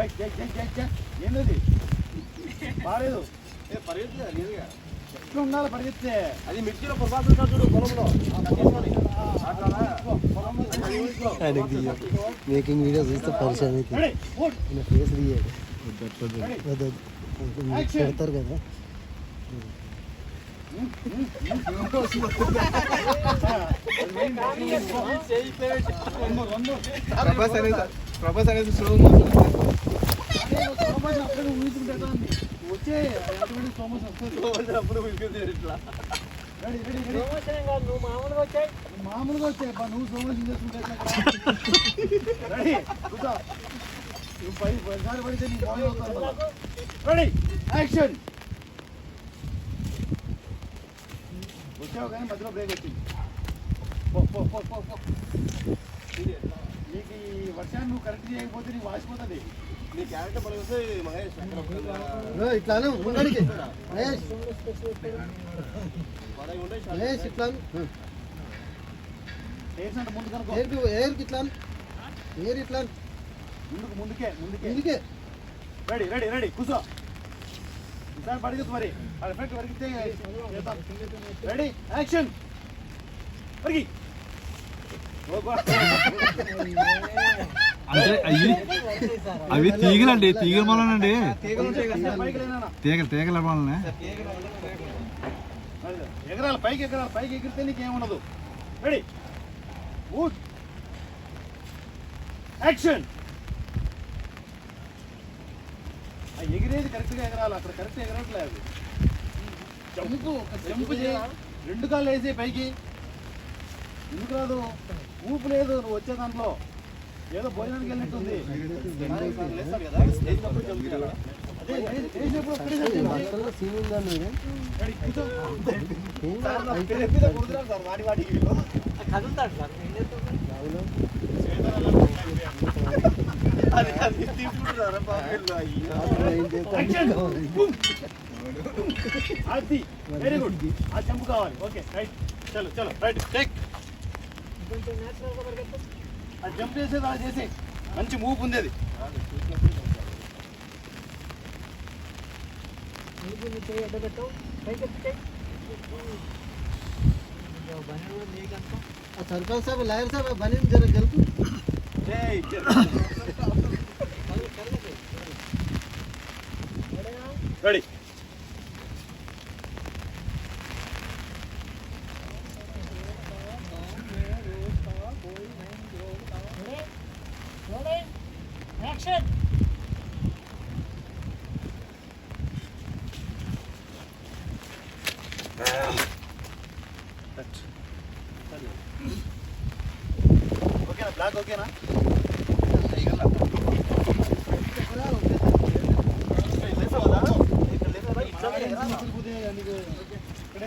ఏయ్, ఏయ్, ఏయ్, ఏయ్, ఏయ్, ఏందది బాలేదు ఏ, పరిగెత్తలేదు, లేదుగా. ఎట్లా ఉండాలి పరిగెత్తే? అది మిర్చిలో పొరపాటు చూడు పొలంలో. మేకింగ్ వీడియో చూస్తే పరిచయం అయితే. ఫేస్ తీయాడు. పెడతారు కదా. ప్రభాస్ అనేది ప్రభాస్ అనేది స్లో వచ్చే ఆటోమేటిక్ సోమస్ వస్తుంది అప్పుడు విసిగేది ఇట్లా రెడీ మామూలుగా వచ్చాయి. అబ్బా నువ్వు సోమస్ చేసుకుంటే రెడీ నువ్వు పై పదిసారి పడితే నీ రెడీ యాక్షన్ వచ్చావు కానీ మధ్యలో బ్రేక్ వచ్చింది పో పో పో పో పో. నీకు ఈ వర్షాన్ని నువ్వు కరెక్ట్ చేయకపోతే నీకు వాసిపోతుంది. నీ క్యారెక్టర్ పలిగితే మహేష్. అక్కడ ఒక ఓ, ఇట్లా అను, ముంగడికి మహేష్. మహేష్ ఇట్లా ఏర్కి ఏర్కి ఇట్లా. ఏర్ ఇట్లా. ముందుకు ముందుకే ముందుకే. రెడీ రెడీ రెడీ కూర్చో. ఈసారి మరి. రెడీ యాక్షన్ పరిగి అంటే అవి అవి తీగలండి తీగల లేనా తీగలు తీగల వలనే ఎగరాలి పైకి ఎగరాలి పైకి ఎగిరితే నీకేముండదు రెడీ గుడ్ యాక్షన్ ఆ ఎగిరేది కరెక్ట్గా ఎగరాలి అక్కడ కరెక్ట్ ఎగరట్లేదు జంపు ఒక జంపు చేయి రెండు కాళ్ళు వేసి పైకి. ఎందుకు రాదు? ఊపు లేదు నువ్వు వచ్చే దాంట్లో. ఏదో భోజనానికి వెళ్ళినట్టుంది. లేస్తాడు కదా? లేచినప్పుడు చదువుతాడు అదే లే- లేచినప్పుడు ఒక్కడే చచ్చింది. మాస్టర్లో సీన్ ఉందా మీరు రెడీ, కూర్చో. ఏం? సార్ కుడుతున్నాడు సార్. వాడి వాడికి అది తీసుకుంటున్నారా బాబు వీళ్ళు? అయ్యో. ఏం చేస్తాడు? Action boom. అది వెరీ గుడ్ ఆ జంప్ కావాలి ఓకే రైట్ చలో చలో రైట్ టేక్ ఆ జంప్ చేసేది అలా చేసే మంచి మూవ్ ఉంది అది ఆ సర్పంచ్ సాబ్ లాయర్ సాబ్ బనీ జర గెలుపు. జై జై. రెడీ ఓకేనా బ్లాక్ ఓకేనా इकडे